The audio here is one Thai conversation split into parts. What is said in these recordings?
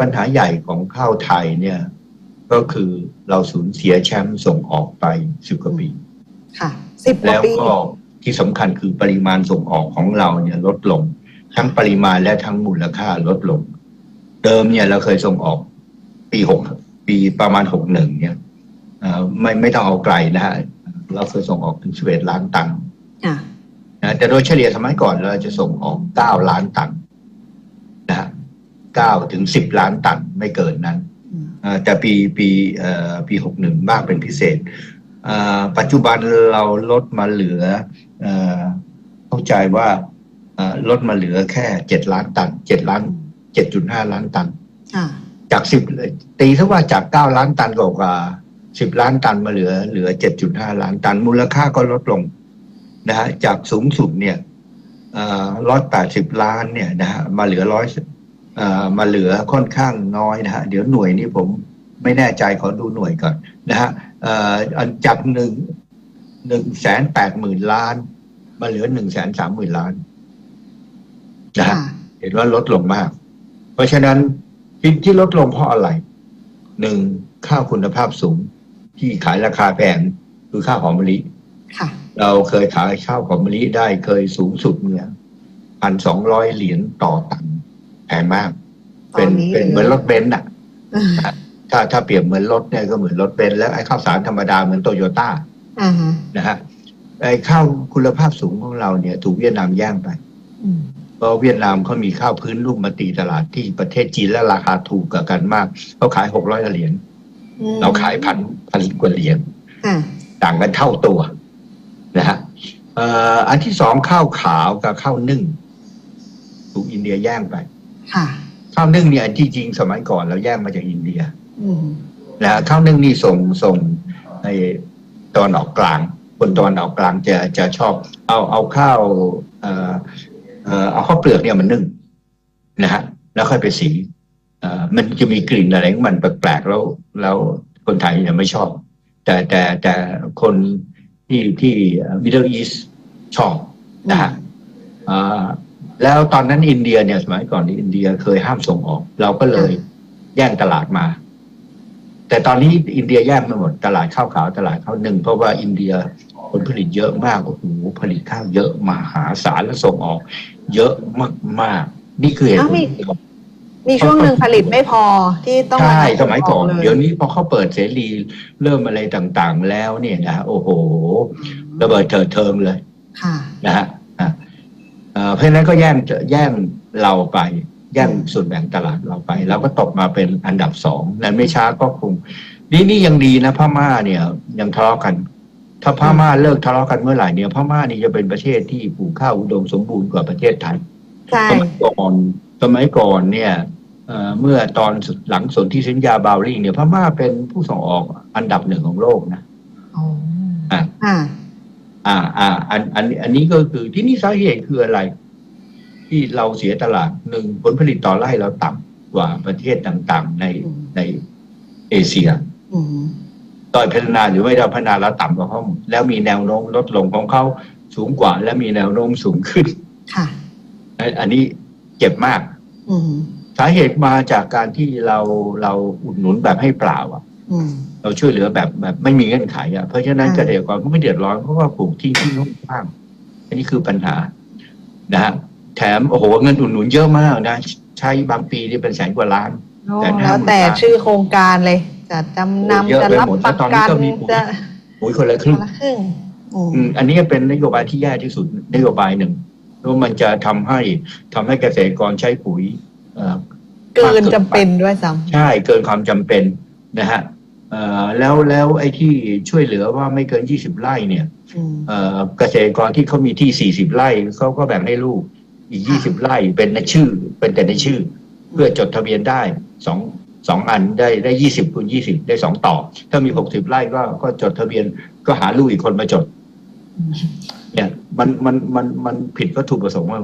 ปัญหาใหญ่ของข้าวไทยเนี่ย ก็คือเราสูญเสียแชมป์ส่งออกไปสิบกว่าปีค่ะสิบกว่าแล้วปีก็ที่สำคัญคือปริมาณส่งออกของเราเนี่ยลดลง ทั้งปริมาณและทั้งมูลค่าลดลง เดิมเนี่ยเราเคยส่งออกปีหกปีประมาณหกหนึ่งเนี่ยเอ่อไม่ไม่ต้องเอาไกลนะฮะเราเคยส่งออกถึงสิบเอ็ดล้านตันอะนะแต่โดยเฉลี่ยสมัยก่อนเราจะส่งออกเก้าล้านตันนะฮะ เก้าถึงสิบล้านตันไม่เกินนั้นอืมเอ่อแต่ปีปีเอ่อปีหกหนึ่งมากเป็นพิเศษเอ่อปัจจุบันเราลดมาเหลือเอ่อเข้าใจว่าเอ่อลดมาเหลือแค่เจ็ดล้านตันเจ็ดล้านเจ็ดจุดห้าล้านตันอะจากสิบตีซะว่าจากเก้าล้านตันกว่าสิบล้านตันมาเหลือเหลือเจ็ดจุดห้าล้านตัน มูลค่าก็ลดลงนะฮะจากสูงสุดเนี่ยร้อยแปดสิบล้านเนี่ยนะฮะมาเหลือร้อย มาเหลือค่อนข้างน้อยนะฮะเดี๋ยวหน่วยนี้ผมไม่แน่ใจขอดูหน่วยก่อนนะฮะเอ่ออันจากหนึ่งหนึ่งแสนแปดหมื่นล้าน มาเหลือหนึ่งแสนสามหมื่นล้านนะฮะค่ะเห็นว่าลดลงมาก เพราะฉะนั้นที่ที่ลดลงเพราะอะไรหนึ่งข้าวคุณภาพสูง ที่ขายราคาแพงคือข้าวหอมมะลิค่ะเราเคยขายข้าวหอมมะลิได้เคยสูงสุดเนี่ยพันสองร้อยเหรียญต่อตันแพงมาก เป็นตอนนี้เป็นเหลือเหมือนรถเบนซ์อะอะถ้าถ้าเปรียบเหมือนรถเนี่ยก็เหมือนรถเบนซ์แล้วไอ้ข้าวสารธรรมดาเหมือนโตโยต้าอ่าฮะนะฮะไอ้ข้าวคุณภาพสูงของเราเนี่ย ถูกเวียดนามแย่งไปอืมเพราะเวียดนามเขามีข้าวพื้นรูปมาตีตลาดที่ประเทศจีนและราคาถูกกับกันมากเขาขายหกร้อยเหรียญอืมเราขายพันพันกว่าเหรียญอะต่างกันเท่าตัวนะฮะเอ่ออันที่สองข้าวขาวกับข้าวนึ่งถูกอินเดียแย่งไป ค่ะ ข้าวนึ่งเนี่ยที่จริงสมัยก่อนเราแย่งมาจากอินเดียอืมนะฮะข้าวนึ่งนี่ส่งส่งในตอนออกกลาง คนตอนออกกลางจะจะชอบ เอาเอาข้าวเอ่อเอ่อเอาข้าวเปลือกเนี่ยมันนึ่งนะฮะแล้วค่อยไปสีเอ่อมันจะมีกลิ่นอะไรของมันแปลกๆแล้ว แล้วคนไทยเนี่ยไม่ชอบ แต่แต่แต่คนที่ที่ Middle East ชอบนะฮะเอ่อ แล้วตอนนั้นอินเดียเนี่ยสมัยก่อนนี่อินเดียเคยห้ามส่งออก เราก็เลยแย่งตลาดมา แต่ตอนนี้อินเดียแย่งไม่หมด ตลาดข้าวขาวตลาดข้าวหนึ่งเพราะว่าอินเดียผลผลิตเยอะมากโอ้โหผลิตข้าวเยอะมหาศาลและส่งออก เยอะมากๆนี่คือเหตุผลมีช่วงหนึ่งผลิตไม่พอที่ต้องใช่าสมัยก่อนลเดี๋ยวนี้พอเขาเปิดเสรีเริ่มอะไรต่างๆแล้วเนี่ยนะโอ้โหระเบิดเถิดเทิงเลยค่ะนะฮะอะ เอ่อเพราะฉะนั้นก็แย่งแย่งเราไป แย่งส่วนแบ่งตลาดเราไปแล้วก็ตกมาเป็นอันดับสองและไม่ช้าก็คง นี่นี่ยังดีนะพม่าเนี่ย ยังทะเลาะกัน ถ้าพม่าเลิกทะเลาะกันเมื่อไหร่เนี่ยพม่านี่จะเป็นประเทศที่ปลูกข้าวอุดมสมบูรณ์กว่าประเทศไทยใช่สมัยก่อนสมัยก่อนเนี่ยเอ่อเมื่อตอนหลังสนธิสัญญาบาวลิงเนี่ยพม่าเป็นผู้ส่งออกอันดับหนึ่งของโลกนะอ๋ออะอ่า อ่าอ่าอันอันอันนี้ก็คือที่นี่สาเหตุคืออะไร ที่เราเสียตลาดหนึ่งผลผลิตต่อไร่เราต่ำกว่าประเทศต่างๆ ในอืมในเอเชียอืมต่อยพัฒนาหรือไม่ได้พัฒนาแล้วต่ำกว่าเขาแล้วมีแนวโน้มลดลงของเขาสูงกว่า และมีแนวโน้มสูงขึ้น ค่ะ อันอันนี้เจ็บมากอืมสาเหตุมาจากการที่เราเราอุดหนุนแบบให้เปล่าอะอืม เราช่วยเหลือแบบแบบไม่มีเงื่อนไขอะเพราะฉะนั้นอ่าเกษตรกรก็ไม่เดือดร้อนเพราะว่าปลูกที่ที่ข้างๆอันนี้คือปัญหา นะฮะแถมโอ้โหเงินอุดหนุนเยอะมากนะใช้บางปีนี่เป็นแสนกว่าล้านโอ้แต่ถ้าแล้วแต่ชื่อโครงการเลย จะจำเยอะนำจะไปรับหมดประแล้วตอนนี้กันก็มีปุ๋ยจะปุ๋ยคนละคครึ่นงละครึ่งอืมอืมอันนี้เป็นนโยบายที่แย่ที่สุดนโยบายหนึ่งเพราะมันจะทำให้ทำให้เกษตรกรใช้ปุ๋ยเอ่อเกินจำเป็นด้วยซ้ใช่เกินความจำเป็น นะฮะเอ่อแล้วแล้วไอ้ที่ช่วยเหลือว่าไม่เกิน20ไร่เนี่ยำอืมเอ่อเกษตรกรที่เขามีที่40ไร่เขาก็แบ่งให้ลูก อีก20ไร่เป็นในชื่อ เป็นแต่ในชื่อ เพื่อจดทะเบียนได้สองสองอันได้ได้20คูณ20ได้สองต่อ ถ้ามี60ไร่ก็ก็จดทะเบียนก็หาลูกอีกคนมาจด เนี่ย มันมันมันมันผิดวัตถุประสงค์มาก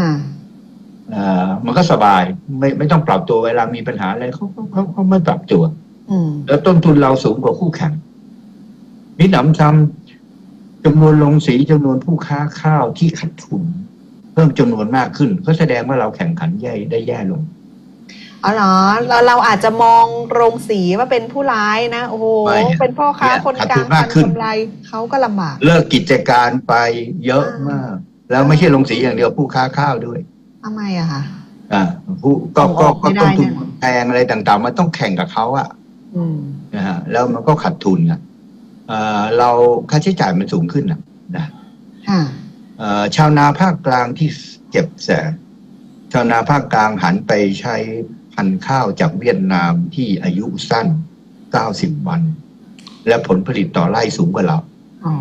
อ่าเอ่อมันก็สบาย ไม่ไม่ต้องปรับตัวเวลามีปัญหาอะไรเขาเขาเขาเขาไม่ปรับตัวอืม แล้วต้นทุนเราสูงกว่าคู่แข่งมิหนำซ้ำจำนวนลงสีจำนวนผู้ค้าข้าวที่ขาดทุน เพิ่มจำนวนมากขึ้น ก็แสดงว่าเราแข่งขันแย่ได้แย่ลงอ๋อเหรอเราเราอาจจะมองโรงสีว่าเป็นผู้ร้ายนะ โอ้โหไม่ฮะเป็นพ่อค้าเนี่ยคนขาดกทุลางนมากทำขึ้นกำไรเขาก็ลำบาก เลิกกิจการไปเยอะมาก แล้วไม่ใช่ลงสีอย่างเดียวผู้ค้าข้าวด้วยทำไมอะคะอ่าผู้ก็ส่งอก็อกก็ไม่ได้ต้นทุนแน่แพงอะไรต่างๆ มันต้องแข่งกับเขาอะอืม นะฮะแล้วมันก็ขาดทุนอะเอ่อเราค่าใช้จ่ายมันสูงขึ้นอะนะค่ะเอ่อชาวนาภาคกลางที่เจ็บแสบชาวนาภาคกลางหันไปใช้พันธุ์ข้าวจากเวียดนามที่อายุสั้น90วัน และผลผลิตต่อไร่สูงกว่าเราอ๋อ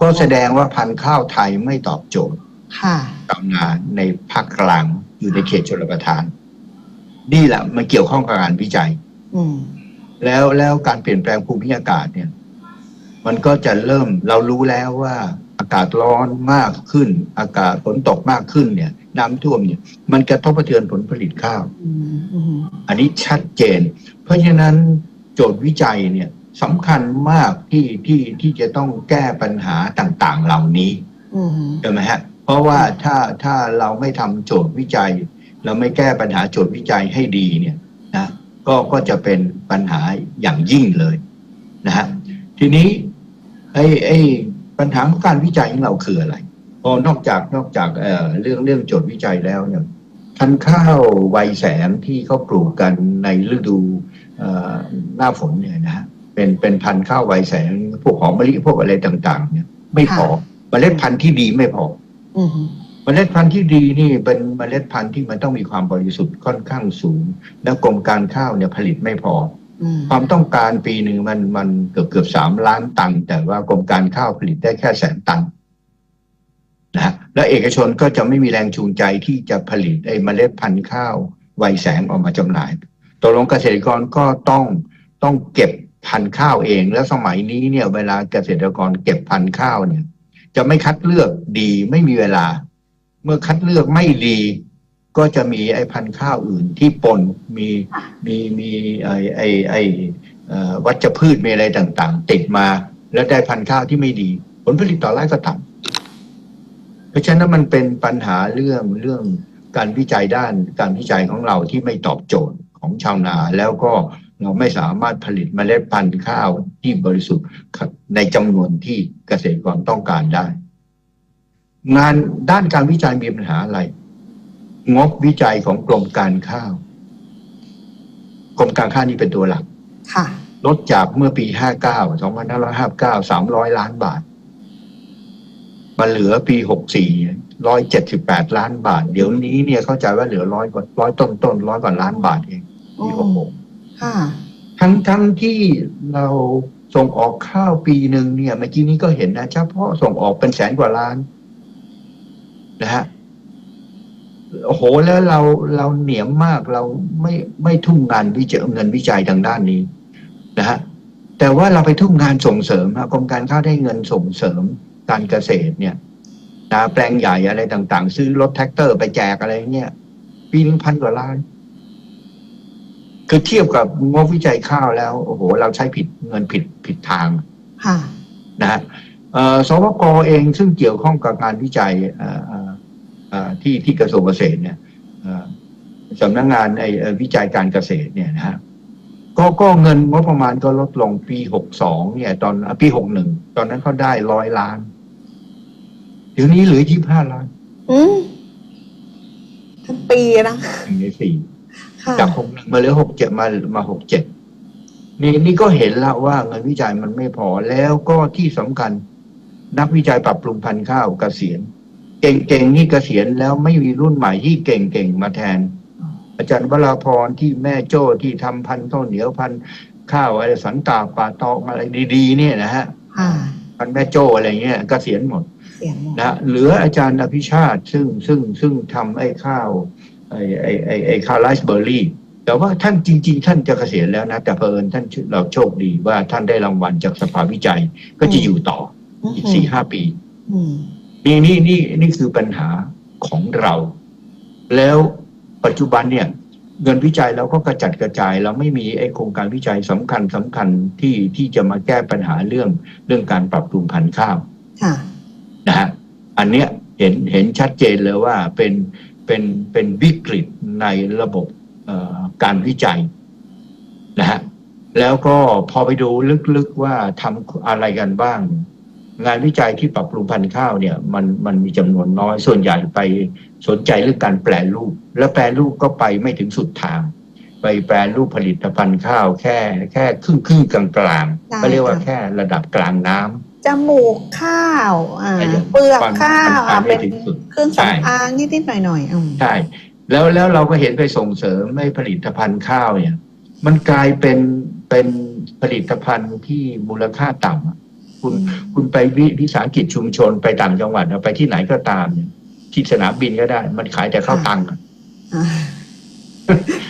ก็แสดงว่าพันธุ์ข้าวไทยไม่ตอบโจทย์ค่ะชาวนาในภาคกลางอยู่ในเขตชลประทาน นี่แหละมันเกี่ยวข้องกับการวิจัยอืม แล้วแล้วการเปลี่ยนแปลงภูมิอากาศเนี่ย มันก็จะเริ่มเรารู้แล้วว่าอากาศร้อนมากขึ้น อากาศฝนตกมากขึ้นเนี่ย น้ำท่วมเนี่ย มันกระทบกระเทือนผลผลิตข้าวอืมอืมอันนี้ชัดเจน เพราะฉะนั้นโจทย์วิจัยเนี่ยสำคัญมากที่ที่ที่จะต้องแก้ปัญหาต่าง ๆ เหล่านี้อืมใช่ไหมฮะ เพราะว่าถ้าถ้าเราไม่ทำโจทย์วิจัย เราไม่แก้ปัญหาโจทย์วิจัยให้ดีเนี่ยนะ ก็ก็จะเป็นปัญหาอย่างยิ่งเลยนะฮะทีนี้ไอ้ไอ้ปัญหาของการวิจัยของเราคืออะไรพอนอกจากนอกจากเอ่อเรื่องเรื่องโจทย์วิจัยแล้วเนี่ยพันธุ์ข้าววัยแสงที่เขาปลูกกันในฤดูเอ่อหน้าฝนเนี่ยนะฮะเป็นเป็นพันธุ์ข้าววัยแสงพวกหอมมะลิพวกอะไรต่าง ๆ เนี่ย ไม่พอเมล็ดพันธุ์ที่ดีไม่พออื มเมล็ดพันธุ์ที่ดีนี่เป็นเมล็ดพันธุ์ที่มันต้องมีความบริสุทธิ์ค่อนข้างสูง แล้วกรมการข้าวเนี่ยผลิตไม่พออืมความต้องการปีหนึ่งมันมันเกือบเกือบสามล้านตัน แต่ว่ากรมการข้าวผลิตได้แค่แสนตันนะฮะและเอกชนก็จะไม่มีแรงจูงใจที่จะผลิตไอ้เมล็ดพันธุ์ข้าววัยแสงออกมาจำหน่ายตกลงเกษตรกรก็ต้องต้องเก็บพันธุ์ข้าวเอง แล้วสมัยนี้เนี่ยเวลาเกษตรกรเก็บพันธุ์ข้าวเนี่ย จะไม่คัดเลือกดีไม่มีเวลา เมื่อคัดเลือกไม่ดี ก็จะมีไอ้พันธุ์ข้าวอื่นที่ปนมีมีมีไอ้ไอ้ไอ้เอ่อวัชพืชมีอะไรต่างๆ ติดมา แล้วได้พันธุ์ข้าวที่ไม่ดี ผลผลิตต่อไร่ก็ต่ำเพราะฉะนั้นมันเป็นปัญหาเรื่องเรื่องการวิจัยด้านการวิจัยของเราที่ไม่ตอบโจทย์ของชาวนาแล้วก็เราไม่สามารถผลิตเมล็ดพันธุ์ข้าวที่บริสุทธิ์ในจำนวนที่เกษตรกรต้องการได้ งานด้านการวิจัยมีปัญหาอะไร งบวิจัยของกรมการข้าว กรมการข้าวนี่เป็นตัวหลักค่ะลดจากเมื่อปี 59 2559 300 ล้านบาท มาเหลือปี 64 178 ล้านบาท เดี๋ยวนี้เนี่ยเข้าใจว่าเหลือร้อยกว่าร้อยต้นต้นร้อยกว่าล้านบาทเองปีอืม66ค่ะทั้งทั้งที่เราส่งออกข้าวปีหนึ่งเนี่ยเมื่อกี้นี้ก็เห็นนะเฉพาะส่งออกเป็นแสนกว่าล้าน นะฮะโอ้โหแล้วเราเราเหนียมมากเราไม่ไม่ทุ่มงานวิจัยเงินวิจัยทางด้านนี้นะฮะแต่ว่าเราไปทุ่มงานส่งเสริมฮะกรมการข้าวได้เงินส่งเสริมการเกษตรเนี่ยนะแปลงใหญ่อะไรต่างๆ ซื้อรถแท็กเตอร์ไปแจกอะไรเงี้ยปีหนึงพันกว่าล้าน คือเทียบกับงบวิจัยข้าวแล้วโอ้โห เราใช้ผิดเงินผิดผิดทางค่ะนะฮะเอ่อสวกเองซึ่งเกี่ยวข้องกับการวิจัยเอ่อเอ่อเอ่อ ที่ที่กระทรวงเกษตรเนี่ยเอ่อสำนักงานไอ้เอ่อวิจัยการเกษตรเนี่ยนะฮะก็ก็เงินงบประมาณก็ลดลงปีหกสองเนี่ย ตอนอะปีหกหนึ่งตอนนั้นเขาได้ร้อยล้านเดี๋ยวนี้เหลือยี่ห้าล้านอืมทั้งปีนะหนึ่งในสี่ค่ะจากหกหนึ่งมาเหลือหกเจ็ดมามาหกเจ็ดนี่นี่ก็เห็นแล้วว่าเงินวิจัยมันไม่พอแล้วก็ที่สำคัญ นักวิจัยปรับปรุงพันธุ์ข้าวเกษียณ เก่งๆนี่เกษียณแล้วไม่มีรุ่นใหม่ที่เก่งๆมาแทน อาจารย์วราพรที่แม่โจ้ที่ทำพันธุ์ข้าวเหนียวพันธุ์ข้าวอะไรสันตากป่าตองอะไรดีๆ เนี่ยนะฮะค่ะพันธุ์แม่โจ้อะไรเงี้ยเกษียณหมดเสียงหมดนะเหลืออาจารย์อภิชาติซึ่งซึ่งซึ่งทำไอ้ข้าวไอ้ไอ้ไอ้ไอ้ข้าวไรซ์เบอร์รี่แต่ว่าท่านจริง ๆ ท่านจะเกษียณแล้วนะ แต่เผอิญท่านเราโชคดีว่าท่านได้รางวัลจากสภาวิจัยก็จะอยู่ต่ออีกสี่ห้าปีอืม นี่นี่นี่นี่คือปัญหาของเรา แล้วปัจจุบันเนี่ย เงินวิจัยเราก็กระจัดกระจายเราไม่มีไอ้โครงการวิจัยสำคัญสำคัญที่ที่จะมาแก้ปัญหาเรื่องเรื่องการปรับปรุงพันธุ์ข้าวค่ะนะฮะอันเนี้ยเห็นเห็นชัดเจนเลยว่าเป็นเป็นเป็นวิกฤตในระบบเอ่อการวิจัยนะฮะแล้วก็พอไปดูลึกๆว่าทำอะไรกันบ้าง งานวิจัยที่ปรับปรุงพันธุ์ข้าวเนี่ยมันมันมีจำนวนน้อยส่วนใหญ่ไปสนใจเรื่องการแปลรูป และแปลรูปก็ไปไม่ถึงสุดทาง ไปแปลรูปผลิตภัณฑ์ข้าวแค่แค่ครึ่งครึ่งๆกลางกลางๆก็เรียกว่าแค่ระดับกลางน้ำจมูกข้าวอ่าแต่ยังเปลือกฟังข้าวฟัอ่างไม่เป็นถึงสุดเครื่องใช่สำอางนิดๆหน่อยๆอืมใช่แล้วแล้วเราก็เห็นไปส่งเสริมให้ผลิตภัณฑ์ข้าวเนี่ย มันกลายเป็นเป็นผลิตภัณฑ์ที่มูลค่าต่ำอะ คุณคุณไปวิวิสาหกิจชุมชนไปต่างจังหวัดอะไปที่ไหนก็ตามเนี่ยที่สนามบินก็ได้ มันขายแต่ข้าวตังค์อะอ่า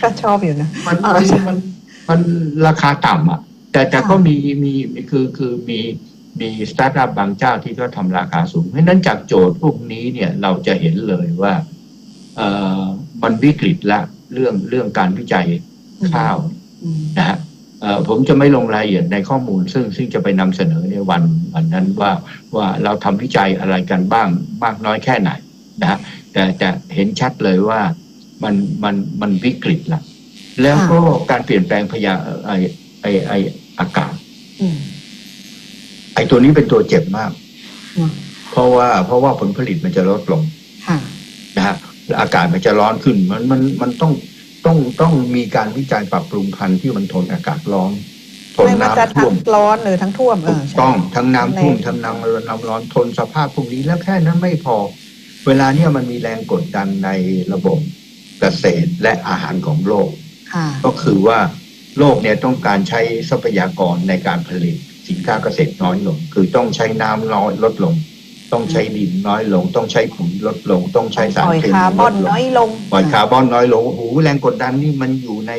ก็ชอบอยู่นะมันอ๋อมันใช่มันมันราคาต่ำอะ แต่แต่ค่ะก็มีมีคือคือมีมีสตาร์ทอัพบางเจ้าที่ก็ทำราคาสูง เพราะฉะนั้นจากโจทย์พวกนี้เนี่ยเราจะเห็นเลยว่าเอ่อมันวิกฤตละ เรื่องเรื่องการวิจัยข้าวอืมนะฮะเอ่อ ผมจะไม่ลงรายละเอียดในข้อมูล ซึ่งซึ่งจะไปนำเสนอในวันวันนั้นว่าว่าเราทำวิจัยอะไรกันบ้างมากน้อยแค่ไหนนะฮะแต่แต่เห็นชัดเลยว่ามันมันมันวิกฤตละแล้วก็การเปลี่ยนแปลงพยาไอไอไออากาศอืมไอตัวนี้เป็นตัวเจ็บมากอืมเพราะว่าเพราะว่าผลผลิตมันจะลดลงค่ะนะฮะแล้วอากาศมันจะร้อนขึ้น มันมันมันต้อง ต้องต้องมีการวิจัยปรับปรุงพันธุ์ที่มันทนอากาศร้อนทนไม่ว่าจะน้ำท่วทั้มงร้อนหรือทั้งท่วมเอถูอกใช่ต้องทั้งน้ำท่วมแรงทั้งน้ำน้ำร้อนทนสภาพพวกนี้แล้วแค่นั้นไม่พอ เวลาเนี้ยมันมีแรงกดดันในระบบเกษตรและอาหารของโลกค่ะก็คือว่าโลกเนี่ยต้องการใช้ทรัพยากรในการผลิตสินค้าเกษตรน้อยลง คือต้องใช้น้ำน้อยลดลง ต้องใช้ดินน้อยลง ต้องใช้ปุ๋ยลดลง ต้องใช้สารปล่อยเคมีคาร์บลอนดลงน้อยลง ปล่อยคาร์บอนน้อยลงโอ้โหแรงกดดันนี่มันอยู่ใน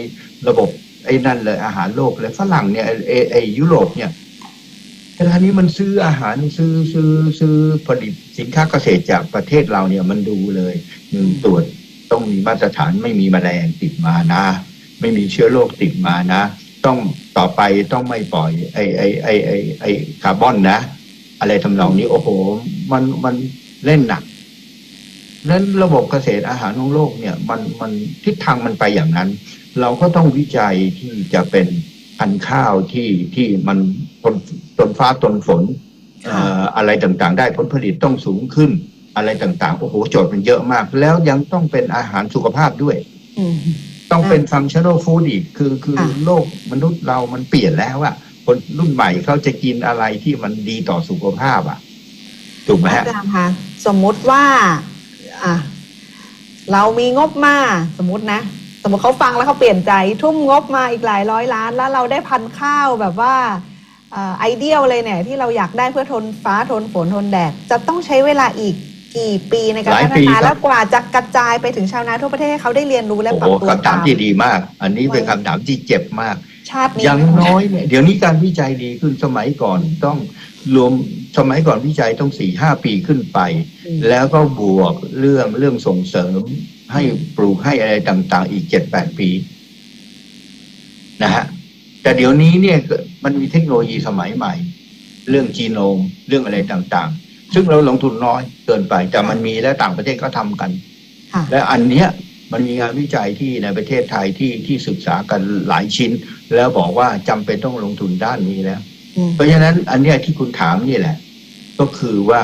ระบบไอ้นั่นเลยอาหารโลกเลยฝรั่งเนี่ยไอ้ไอ้ไอ้ยุโรปเนี่ยเวลานี้มันซื้ออาหารซื้อซื้อซื้อผลิตสินค้าเกษตรจากประเทศเราเนี่ยมันดูเลยหนึ่งตรวจต้องมีมาตรฐานไม่มีแมลงติดมานะ ไม่มีเชื้อโรคติดมานะ ต้องต่อไปต้องไม่ปล่อยไอ้ไอ้ไอ้ไอ้ไอ้คาร์บอนนะ อะไรทำนองนี้ โอ้โห มันมันเล่นหนักนั้นระบบเกษตรอาหารของโลกเนี่ย มันมันทิศทางมันไปอย่างนั้น เราก็ต้องวิจัยที่จะเป็นพันธุ์ข้าวที่ที่มันทนทนฟ้าทนฝนเอ่ออะไรต่างๆ ได้ผลผลิตต้องสูงขึ้น อะไรต่างๆ โอ้โหโจทย์มันเยอะมาก แล้วยังต้องเป็นอาหารสุขภาพด้วยอืมต้องเป็นฟังชั่น a l ฟู้ดอีกคือคือค่ะโลกมนุษย์เรามันเปลี่ยนแล้วอะ คนรุ่นใหม่เขาจะกินอะไรที่มันดีต่อสุขภาพอะถูกไหมอาฮะจารย์คะสมมุติว่า อะเรามีงบมาสมมตินะ สมมติเขาฟังแล้วเขาเปลี่ยนใจ ทุ่มงบมาอีกหลายร้อยล้าน แล้วเราได้พันธุ์ข้าวแบบว่าไอเดียเลยเนี่ย ที่เราอยากได้เพื่อทนฟ้าทนฝนทนแดด จะต้องใช้เวลาอีกกี่ปีในการหลายพัฒปีนาครับแล้วกว่าจะกระจายไปถึงชาวนาทั่วประเทศให้เขาได้เรียนรู้และโอ้ปโหรับตัวคำถามตามที่ดีมาก อันนี้เป็นคำถามที่เจ็บมาก ชาตินี้อย่างน้อยเนี่ยเดี๋ยวนี้การวิจัยดีขึ้นสมัยก่อนต้องรวมสมัยก่อนวิจัยต้องสี่ห้าปีขึ้นไปอืมแล้วก็บวกเรื่องเรื่องส่งเสริมให้ปลูกให้อะไรต่าง ๆ อีกเจ็ดแปดปีนะฮะแต่เดี๋ยวนี้เนี่ยมันมีเทคโนโลยีสมัยใหม่ เรื่องจีโนมเรื่องอะไรต่างๆ ซึ่งเราลงทุนน้อยเกินไป แต่มันมีและต่างประเทศก็ทำกันค่ะและอันเนี้ย มันมีงานวิจัยที่ในประเทศไทยที่ที่ศึกษากันหลายชิ้น แล้วบอกว่าจำเป็นต้องลงทุนด้านนี้แล้วอืมเพราะฉะนั้นอันเนี้ยที่คุณถามนี่แหละ ก็คือว่า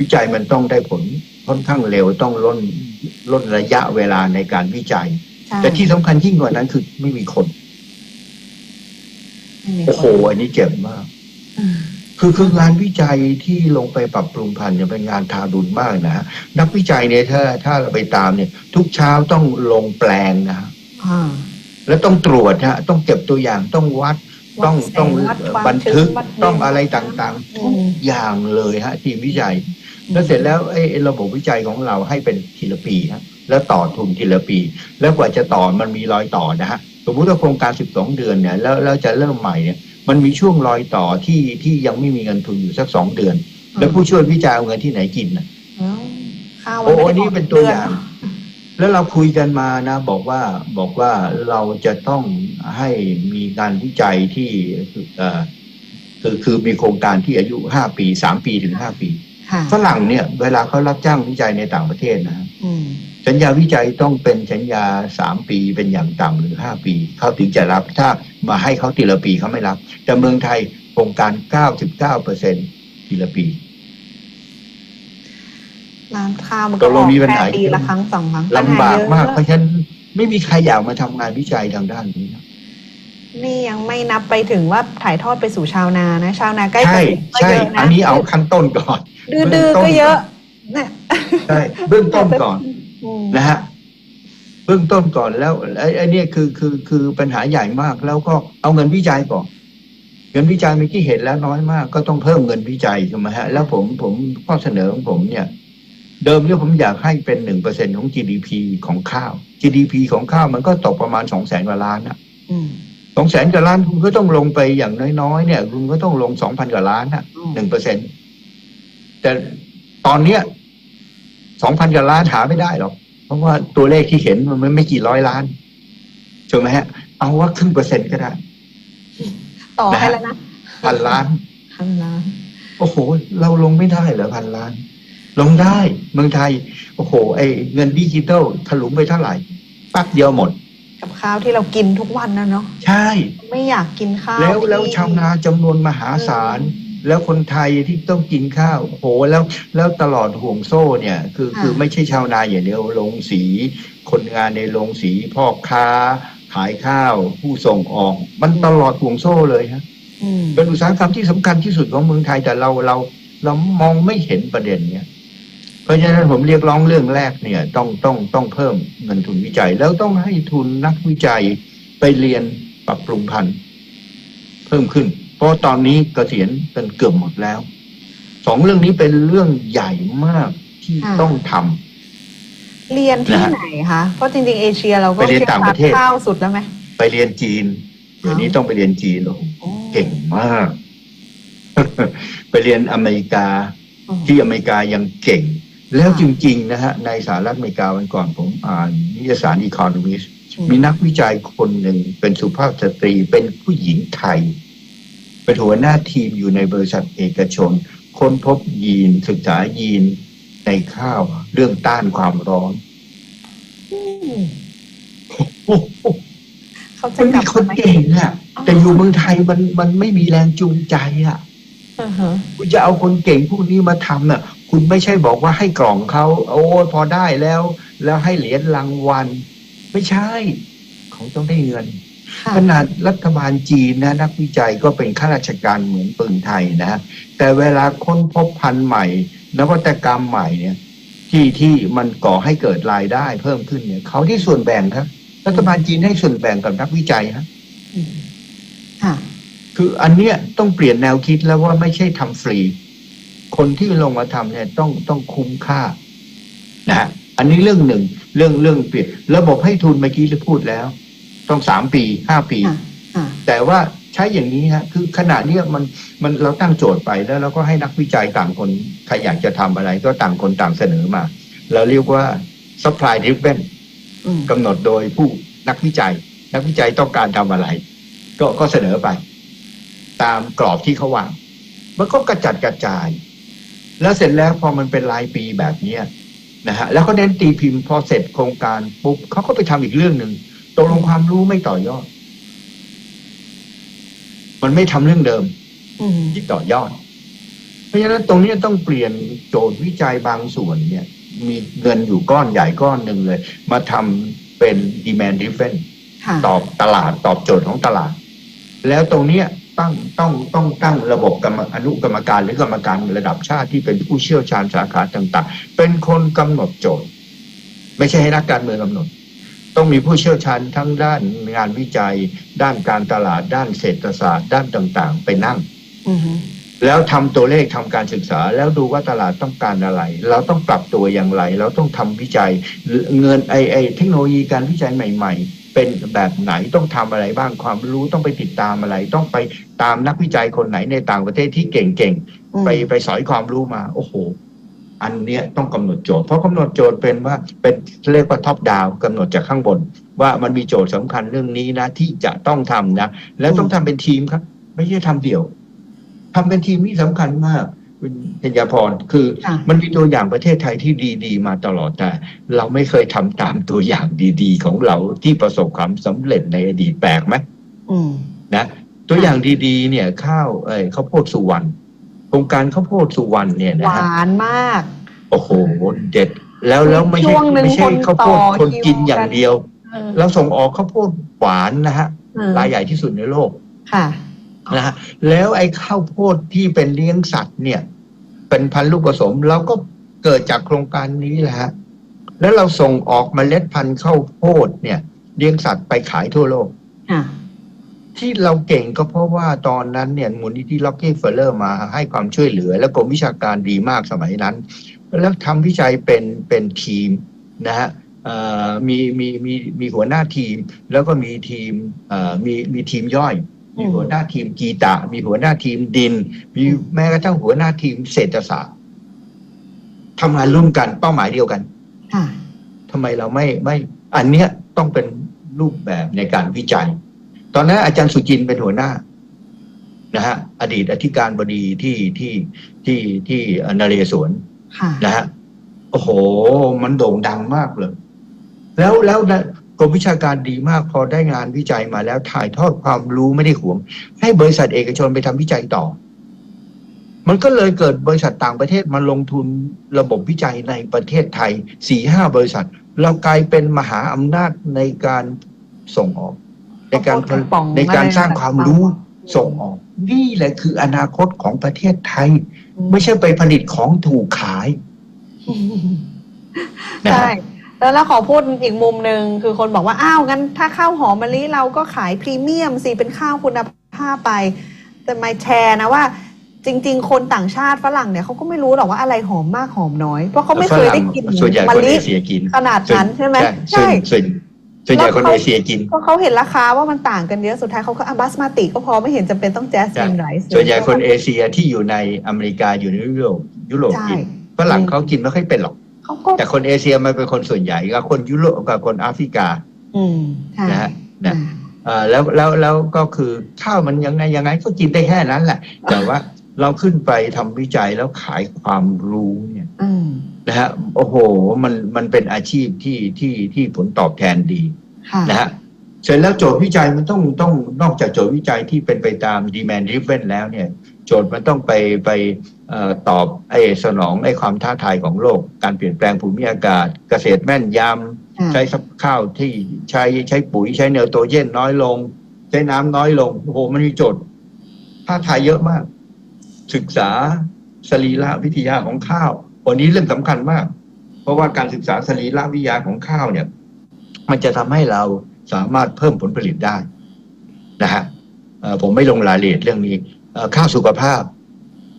วิจัยมันต้องได้ผลค่อนข้างเร็วต้องลดลดระยะเวลาในการวิจัยใช่แต่ที่สำคัญยิ่งกว่านั้นคือไม่มีคนไม่มีโอ้โหคนอันนี้เจ็บมากอืม คือคืองานวิจัยที่ลงไปปรับปรุงพันธุ์เนี่ยเป็นงานทารุณมากนะฮะนักวิจัยเนี่ยถ้าถ้าเราไปตามเนี่ย ทุกเช้าต้องลงแปลงนะฮะอ่าแล้วต้องตรวจฮะต้องเก็บตัวอย่างต้องวัดต้องวัดแสงต้องวัดความบันทึกชื้นวัดเย็นต้องอะไรต่างๆอืทุกมอย่างเลยฮะ ทีมวิจัย แล้วเสร็จแล้วไอ้ไอ้ระบบวิจัยของเราให้เป็นทีละปีฮะแล้วต่อทุนทีละปี แล้วกว่าจะต่อมันมีรอยต่อนะฮะสมมติว่าโครงการ 12 เดือนเนี่ยแล้วแล้วจะเริ่มใหม่เนี่ย มันมีช่วงรอยต่อที่ที่ยังไม่มีเงินทุนอยู่สักสองเดือน แล้วผู้ช่วยวิจัยเอาเงินที่ไหนกินนะแล้วข้าวโอ้มัไม่ได้นี่กเป็นตัวดือย่าง แล้วเราคุยกันมานะ บอกว่าบอกว่าเราจะต้องให้มีการวิจัยที่เอ่อคือคือมีโครงการที่อายุห้าปีสามปีถึงห้าปีค่ะฝรั่งเนี่ย เวลาเขารับจ้างวิจัยในต่างประเทศนะอืม สัญญาวิจัยต้องเป็นสัญญาสามปีเป็นอย่างต่ำหรือห้าปีเขาถึงจะรับ ถ้ามาให้เขาทีละปีเขาไม่รับ แต่เมืองไทยโครงการเก้าสิบเก้าเปอร์เซ็นทีละปีร้านข้าวมันตก็กลงมีปัญหาแค่ปีละครั้งสองครั้งลำบากมากปัญเพหราะฉะนั้นไม่มีใครอยากมาทำงานวิจัยทางด้านนี้นะนี่ยังไม่นับไปถึงว่าถ่ายทอดไปสู่ชาวนานะชาวนาใกล้ใช่เกษียณก็ใช่เยอะนะอันนี้เอาขั้นต้นก่อนดื้อดื้อๆก็เยอะเนี่ยใช่เบื้องต้นก่อนอืม นะฮะเบื้องต้นก่อนแล้วไอ้ไอ้เนี่ยคือคือคือปัญหาใหญ่มาก แล้วก็เอาเงินวิจัยก่อนเงินวิจัยเมื่อกี้เห็นแล้วน้อยมาก ก็ต้องเพิ่มเงินวิจัยใช่ไหมฮะแล้วผมผมข้อเสนอของผมเนี่ย เดิมเนี่ยผมอยากให้เป็นหนึ่งเปอร์เซ็นของ GDP ของข้าว GDP ของข้าวมันก็ตกประมาณสองแสนกว่าล้านอะอืมสองแสนกว่าล้านคุณก็ต้องลงไปอย่างน้อยๆเนี่ย คุณก็ต้องลงสองพันกว่าล้านอะอืมหนึ่งเปอร์เซ็นแต่ตอนเนี้ย สองพันกว่าล้านหาไม่ได้หรอกเพราะว่าตัวเลขที่เห็นมันไม่กี่ร้อยล้านใช่ไหมฮะ เอาว่าครึ่งเปอร์เซ็นต์ก็ได้ ต่อนะฮะให้แล้วนะพันล้านพันล้าน โอ้โห เราลงไม่ได้เหรอพันล้าน ลงได้เมืองไทย โอ้โห ไอ้เงินดิจิตอลถลุงไปเท่าไหร่แป๊บเดียวหมด กับข้าวที่เรากินทุกวันนะเนาะใช่ ไม่อยากกินข้าวแล้วที่แล้วชาวนาจำนวนมหาศาล แล้วคนไทยที่ต้องกินข้าวโอ้โหแล้วแล้วตลอดห่วงโซ่เนี่ย คือคือไม่ใช่ชาวนาอย่างเดียวโรงสี คนงานในโรงสีพ่อค้า ขายข้าวผู้ส่งออก มันตลอดห่วงโซ่เลยฮะอืมเป็นอุตสาหกรรมที่สำคัญที่สุดของเมืองไทยแต่เราเราเรามองไม่เห็นประเด็นเนี่ยเพราะฉะนั้นผมเรียกร้องเรื่องแรกเนี่ย ต้องต้องต้องเพิ่มเงินทุนวิจัย แล้วต้องให้ทุนนักวิจัยไปเรียนปรับปรุงพันธุ์เพิ่มขึ้นเพ ราะตอนนี้เกษียณกันเกือบหมดแล้วสองเรื่องนี้เป็นเรื่องใหญ่มากที่ต้องทำเรียนที่นะฮะไหนคะเพราะจริงๆเอเชียเราก็ไปเรียนต่างประเทศข้าวสุดแล้วไหมไปเรียนจีนเดี๋ยวนี้ต้องไปเรียนจีนโอ้โหเก่งมาก ไปเรียนอเมริกาอืมที่อเมริกายังเก่ง แล้วค่ะจริง ๆ นะฮะ ในสหรัฐอเมริกาวันก่อนผมอ่านนิยสารอีคอนมิสอืมมีนักวิจัยคนหนึ่งเป็นสุภาพสตรีเป็นผู้หญิงไทย เป็นหัวหน้าทีมอยู่ในบริษัทเอกชน ค้นพบยีนศึกษายีนในข้าวเรื่องต้านความร้อนอืมโอ้โหเขาจะมันกลัมีบคนมาไหมเก่งอะแต่อยู่เมืองไทยมันมันไม่มีแรงจูงใจอะอือฮะคุณจะเอาคนเก่งพวกนี้มาทำน่ะ คุณไม่ใช่บอกว่าให้กล่องเขาโอ้พอได้แล้ว แล้วให้เหรียญรางวัล ไม่ใช่ เขาต้องได้เงินค่ะ ขนาดรัฐบาลจีนนะนักวิจัยก็เป็นข้าราชการเหมือนปืนไทยนะ แต่เวลาค้นพบพันธุ์ใหม่ นวัตกรรมใหม่เนี่ย ที่ที่มันก่อให้เกิดรายได้เพิ่มขึ้นเนี่ยเขาที่ส่วนแบ่งครับ รัฐบาลจีนให้ส่วนแบ่งกับนักวิจัยฮะอืมค่ะคืออันเนี้ยต้องเปลี่ยนแนวคิดแล้วว่าไม่ใช่ทำฟรี คนที่ลงมาทำเนี่ยต้องต้องคุ้มค่านะฮะอันนี้เรื่องหนึ่งเรื่องเรื่องเปลี่ยนระบบให้ทุนเมื่อกี้ที่พูดแล้ว ต้องสามปีห้าปีค่ะค่ะแต่ว่าใช้อย่างนี้ฮะคือขณะเนี้ยมันมันเราตั้งโจทย์ไปแล้วเราก็ให้นักวิจัยต่างคนใครอยากจะทำอะไรก็ต่างคนต่างเสนอมา เราเรียกว่า supply driven อืมกำหนดโดยผู้นักวิจัย นักวิจัยต้องการทำอะไร ก็ก็เสนอไป ตามกรอบที่เขาวาง มันก็กระจัดกระจาย แล้วเสร็จแล้วพอมันเป็นรายปีแบบเนี้ยนะฮะแล้วก็เน้นตีพิมพ์พอเสร็จโครงการปุ๊บเขาก็ไปทำอีกเรื่องหนึ่ง ตกลงความรู้ไม่ต่อยอด มันไม่ทำเรื่องเดิมอืมที่ต่อยอด เพราะฉะนั้นตรงนี้ต้องเปลี่ยนโจทย์วิจัยบางส่วนเนี่ย มีเงินอยู่ก้อนใหญ่ก้อนหนึ่งเลย มาทำเป็น demand driven ค่ะตอบตลาดตอบโจทย์ของตลาด แล้วตรงเนี้ยตั้งต้องต้องตั้งระบบกรรมอนุกรรมการหรือกรรมการระดับชาติที่เป็นผู้เชี่ยวชาญสาขาต่าง ๆ เป็นคนกำหนดโจทย์ ไม่ใช่ให้นักการเมืองกำหนด ต้องมีผู้เชี่ยวชาญทั้งด้านงานวิจัย ด้านการตลาดด้านเศรษฐศาสตร์ ด้านต่างๆ ไปนั่งอือฮึแล้วทำตัวเลขทำการศึกษา แล้วดูว่าตลาดต้องการอะไร เราต้องปรับตัวอย่างไร เราต้องทำวิจัยเงินไอไอเทคโนโลยีการวิจัยใหม่ ๆ เป็นแบบไหนต้องทำอะไรบ้างความรู้ต้องไปติดตามอะไร ต้องไปตามนักวิจัยคนไหนในต่างประเทศที่เก่งอืมๆไปไปสอยความรู้มา โอ้โห อันเนี้ยต้องกำหนดโจทย์ เพราะกำหนดโจทย์เป็นว่าเป็นเรียกว่าท็อปดาวกำหนดจากข้างบน ว่ามันมีโจทย์สำคัญเรื่องนี้นะที่จะต้องทำนะ แล้วต้องทำเป็นทีมครับ ไม่ใช่ทำเดี่ยวทำเป็นทีมนี่สำคัญมากคุณธัญญาพรคือค่ะมันมีตัวอย่างประเทศไทยที่ดีๆ มาตลอดแต่ เราไม่เคยทำตามตัวอย่างดีๆ ของเราที่ประสบความสำเร็จในอดีตแปลกไหมอืมนะ ตัวอย่างดีๆ เนี่ย ข้าวเอ้ยข้าวโพดสุวรรณ โครงการข้าวโพดสุวรรณเนี่ยหนะฮะวานมาก โอ้โหเด็ดแล้วแล้วไม่ใช่ช่วงหนึ่งไม่ใช่คนข้าวโพดต่อคนกินคิวอย่างเดียว เออเราส่งออกข้าวโพดหวานนะฮะเออรายใหญ่ที่สุดในโลกค่ะ นะฮะแล้วไอ้ข้าวโพดที่เป็นเลี้ยงสัตว์เนี่ย เป็นพันธุ์ลูกผสมเราก็เกิดจากโครงการนี้แหละฮะแล้วเราส่งออกเมล็ดพันธุ์ข้าวโพดเนี่ย เลี้ยงสัตว์ไปขายทั่วโลก ค่ะ ที่เราเก่งก็เพราะว่าตอนนั้นเนี่ยมูลนิธิล็อกเก็ตเฟลเลอร์มาให้ความช่วยเหลือ และกรมวิชาการดีมากสมัยนั้น แล้วทำวิจัยเป็นเป็นทีมนะฮะเอ่อมีมีมีมีหัวหน้าทีม แล้วก็มีทีมเอ่อมีมีทีมย่อย มีหัวหน้าทีมกีตามีหัวหน้าทีมดิน มีแม้กระทั่งหัวหน้าทีมเศรษฐศาสตร์ทำงานร่วมกันเป้าหมายเดียวกันค่ะทำไมเราไม่ไม่ อันเนี้ยต้องเป็นรูปแบบในการวิจัย ตอนนั้นอาจารย์สุจินต์เป็นหัวหน้านะฮะอดีตอธิการบดีที่ที่ที่ที่นเรศวรค่ะนะฮะโอ้โห มันโด่งดังมากเลย แล้วแล้วนะกรมวิชาการดีมากพอได้งานวิจัยมาแล้วถ่ายทอดความรู้ไม่ได้หวง ให้บริษัทเอกชนไปทำวิจัยต่อ มันก็เลยเกิดบริษัทต่างประเทศมาลงทุนระบบวิจัยในประเทศไทยสี่ห้าบริษัท เรากลายเป็นมหาอำนาจในการส่งออก ในการข้าวโพดกระป๋องในการสร้างความรู้อะไรส่งออก นี่แหละคืออนาคตของประเทศไทย ไม่ใช่ไปผลิตของถูกขายนะใช่ฮะแล้วเราขอพูดอีกมุมหนึ่งคือคนบอกว่าอ้าวงั้นถ้าข้าวหอมมะลิเราก็ขายพรีเมียมสิเป็นข้าวคุณภาพไป แต่ไม่แชร์นะว่า จริง ๆ คนต่างชาติฝรั่งเนี่ยเขาก็ไม่รู้หรอกว่าอะไรหอมมากหอมน้อย เพราะเขาไม่เคยได้กินส่วนใหญ่มะคนลิเอเชียกินขนาดนั้นใช่ไหมใช่ ส่วนส่วนส่วนใหญ่คนแล้วเขาเอเชียกินเพราะเขาเห็นราคาว่ามันต่างกันเยอะสุดท้ายเขาก็อาบัสมาติก็พอไม่เห็นจำเป็นต้องแจสมินไรซ์ส่วนใหญ่คนเอเชียที่อยู่ในอเมริกาอยู่ในยุโรปยุโรปใช่กินฝรั่งเขากินไม่ค่อยเป็นหรอกเขาก็แต่คนเอเชียมันเป็นคนส่วนใหญ่กับคนยุโรปกับคนแอฟริกาอืมใช่นะฮะนะเอ่อแล้วแล้วแล้วก็คือข้าวมันยังไงยังไงก็กินได้แค่นั้นแหละ แต่ว่าเราขึ้นไปทำวิจัยแล้วขายความรู้เนี่ยอืม นะฮะโอ้โห มันมันเป็นอาชีพที่ที่ที่ผลตอบแทนดีค่ะนะฮะเสร็จแล้วโจทย์วิจัยมันต้องต้องนอกจากโจทย์วิจัยที่เป็นไปตาม demand driven แล้วเนี่ย โจทย์มันต้องไปไปเออตอบไอ้สนองไอ้ความท้าทายของโลก การเปลี่ยนแปลงภูมิอากาศ เกษตรแม่นยำค่ะใช้สับข้าวที่ใช้ใช้ปุ๋ยใช้เนโตรเจนน้อยลง ใช้น้ำน้อยลงโอ้โหมันมีโจทย์ท้าทายเยอะมาก ศึกษาสรีระวิทยาของข้าว วันนี้เรื่องสำคัญมาก เพราะว่าการศึกษาสรีรวิทยาของข้าวเนี่ย มันจะทำให้เราสามารถเพิ่มผลผลิตได้นะฮะผมไม่ลงรายละเอียดเรื่องนี้ข้าวสุขภาพ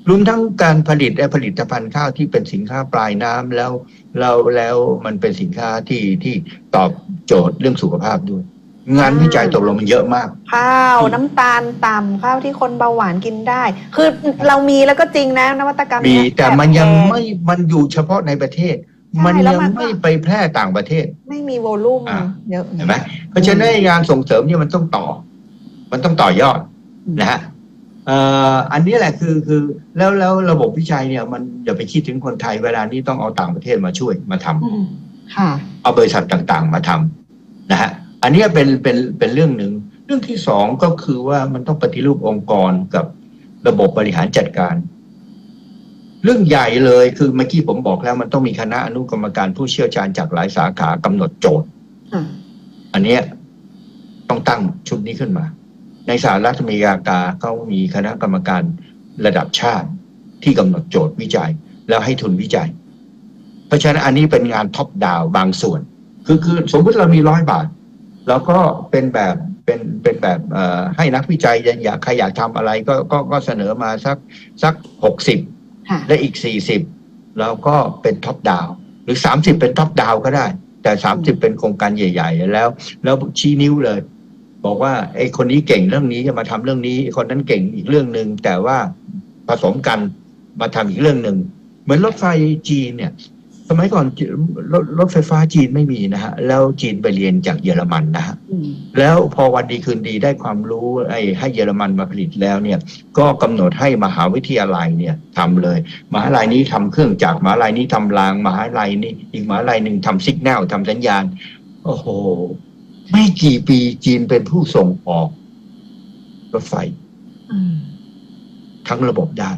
รวมทั้งการผลิตและผลิตภัณฑ์ข้าวที่เป็นสินค้าปลายน้ำแล้วแล้วแล้วมันเป็นสินค้าที่ที่ตอบโจทย์เรื่องสุขภาพด้วย งานวิจัยตกลงมันเยอะมาก ข้าวน้ำตาลต่ำข้าวที่คนเบาหวานกินได้ คือเรามีแล้วก็จริงนะนวัตกรรมมีเยแต่มันยังพไม่มันอยู่เฉพาะในประเทศ มันแล้ยัวงมันก็ไม่ไปแพร่ต่างประเทศ ไม่มีโวลูมอ่าเยอะเห็นไหมเพราะฉะนั้นงานส่งเสริมเนี่ยมันต้องต่อ มันต้องต่อยอดนะฮะเอ่ออันนี้แหละคือคือแล้วแล้วระบบวิจัยเนี่ยมันอย่าไปคิดถึงคนไทยเวลานี้ต้องเอาต่างประเทศมาช่วยมาทำอืมค่ะ เอาบริษัทต่างๆ มาทำนะฮะ อันเนี้ยเป็นเป็นเป็นเรื่องหนึ่ง เรื่องที่สองก็คือว่ามันต้องปฏิรูปองค์กรกับระบบบริหารจัดการ เรื่องใหญ่เลยคือเมื่อกี้ผมบอกแล้วมันต้องมีคณะอนุกรรมการผู้เชี่ยวชาญจากหลายสาขากำหนดโจทย์อ่าอันเนี้ยต้องตั้งชุดนี้ขึ้นมา ในสหรัฐอเมริกาเขามีคณะกรรมการระดับชาติที่กำหนดโจทย์วิจัย แล้วให้ทุนวิจัย เพราะฉะนั้นอันนี้เป็นงานท็อปดาวบางส่วน คือคือสมมติเรามีร้อยบาท เราก็เป็นแบบเป็นเป็นแบบเอ่อให้นักวิจัยอยากใครอยากทำอะไรก็ก็ก็เสนอมาสักสักหกสิบค่ะและอีกสี่สิบเราก็เป็นท็อปดาวหรือสามสิบเป็นท็อปดาวก็ได้ แต่สามสิบเป็นโครงการใหญ่ ๆ แล้ว แล้วชี้นิ้วเลย บอกว่าไอ้คนนี้เก่งเรื่องนี้จะมาทำเรื่องนี้ไอ้คนนั้นเก่งอีกเรื่องหนึ่งแต่ว่าผสมกันมาทำอีกเรื่องหนึ่งเหมือนรถไฟจีนเนี่ย สมัยก่อนจีรถรถไฟฟ้าจีนไม่มีนะฮะ แล้วจีนไปเรียนจากเยอรมันนะฮะอืมแล้วพอวันดีคืนดีได้ความรู้ไอ้ให้เยอรมันมาผลิตแล้วเนี่ย ก็กำหนดให้มหาวิทยาลัยเนี่ยทำเลย มหาลัยนี้ทำเครื่องจักรมหาลัยนี้ทำราง มหาลัยนี้อีกมหาลัยหนึ่งทำสิกแนลทำสัญญาณ โอ้โห ไม่กี่ปีจีนเป็นผู้ส่งออกรถไฟอืมทั้งระบบได้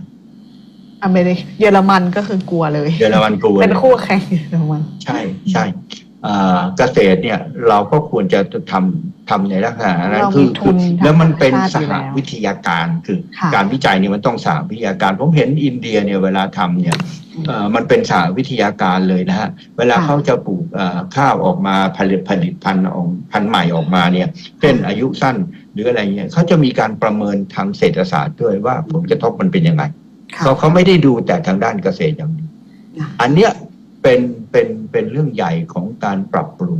อเมริกเยอรมันก็คือกลัวเลย เยอรมันกลัวเป็นเลยคู่แข่งเยอรมัน ใช่ใช่อ่าเกษตรเนี่ยเราก็ควรจะทำทำในลักษณะนั้นเราคืมีอทุคือนทางแล้วมันเป็นธรรมสชาติอยู่หแล้ววิทยาการคือค่ะการวิจัยเนี่ยมันต้องสหวิทยาการ ผมเห็นอินเดียเนี่ยเวลาทำเนี่ยเอ่อมันเป็นสหวิทยาการเลยนะฮะเวลาค่ะเขาจะปลูกเอ่อข้าวออกมาผลิตผลิตพันธุ์ออกพันธุ์ใหม่ออกมาเนี่ยเช่นอายุสั้นหรืออะไรเงี้ยเขาจะมีการประเมินทางเศรษฐศาสตร์ด้วยว่าผลกระทบมันเป็นยังไงค่ะ เขาเขาไม่ได้ดูแต่ทางด้านเกษตรอย่างเดียวค่ะอันเนี้ยเป็นเป็นเป็นเรื่องใหญ่ของการปรับปรุง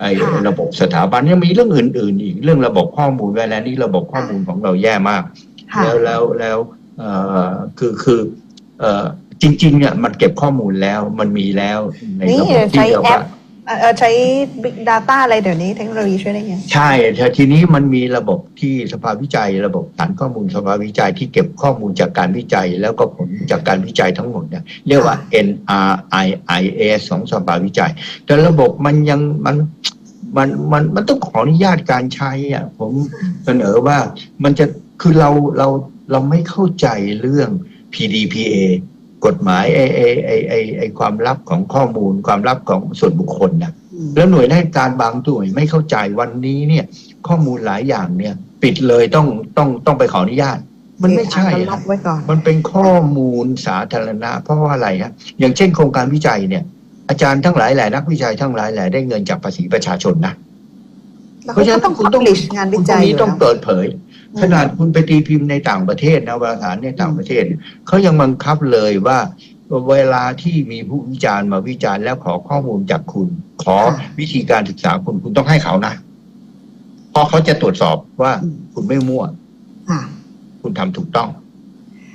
ไอ้ค่ะระบบสถาบันเนี่ยมีเรื่องอื่น ๆ อีกเรื่องระบบข้อมูลเวลานี้ระบบข้อมูลของเราแย่มากค่ะแล้วแล้วแล้วเอ่อคือคือเอ่อจริงๆเนี่ยมันเก็บข้อมูลแล้วมันมีแล้วในนี่ระบบใช้ที่เรียกแอว่าป เอ่อเอ่อใช้ Big Data อะไรเดี๋ยวนี้เทคโนโลยีช่วยได้ไงใช่แต่ทีนี้มันมีระบบที่สภาวิจัย ระบบฐานข้อมูลสภาวิจัยที่เก็บข้อมูลจากการวิจัย แล้วก็ผลจากการวิจัยทั้งหมดเนี่ยเรียกว่า NRIIS ของสภาวิจัย แต่ระบบมันยังมันมันมันมันต้องขออนุญาตการใช้อะผมเสนอว่ามันจะคือเราเราเราไม่เข้าใจเรื่อง PDPA กฎหมายไอไอไอไอไอความลับของข้อมูลความลับของส่วนบุคคลนะแล้วหน่วยราชการบางหน่วยไม่เข้าใจวันนี้เนี่ย ข้อมูลหลายอย่างเนี่ย ปิดเลยต้องต้องต้องไปขออนุญาต มันไม่ใช่ล็คอรับกไว้ก่อนมันเป็นข้อมูลสาธารณะ เพราะว่าอะไรฮะอย่างเช่นโครงการวิจัยเนี่ย อาจารย์ทั้งหลายแหล่นักวิจัยทั้งหลายแหล่ได้เงินจากภาษีประชาชนนะแล้วเขาก็ต้องคุณต้อง publish งานวิจัยคุณอยู่ต้องแล้วเปิดเผยอืม ขนาดคุณไปตีพิมพ์ในต่างประเทศนะวารสารในต่างประเทศเนี่ยเขายังบังคับเลยว่าเวลาที่มีผู้วิจารณ์มาวิจารณ์แล้วขอข้อมูลจากคุณ ขอวิธีการศึกษาคุณคุณต้องให้เขานะเพราะเขาจะตรวจสอบว่าอืมคุณไม่มั่วค่ะคุณทำถูกต้อง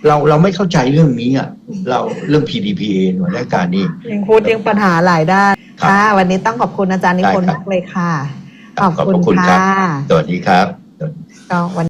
เราเราไม่เข้าใจเรื่องนี้อะ เราเรื่อง PDPA หน่วยราชการนี่ยังพูดยังปัญหาหลายด้านครับค่ะ วันนี้ต้องขอบคุณอาจารย์นิพนธ์ได้ครับมากเลยค่ะครับขอบพระคุณครับสวัสดีครับก็วัน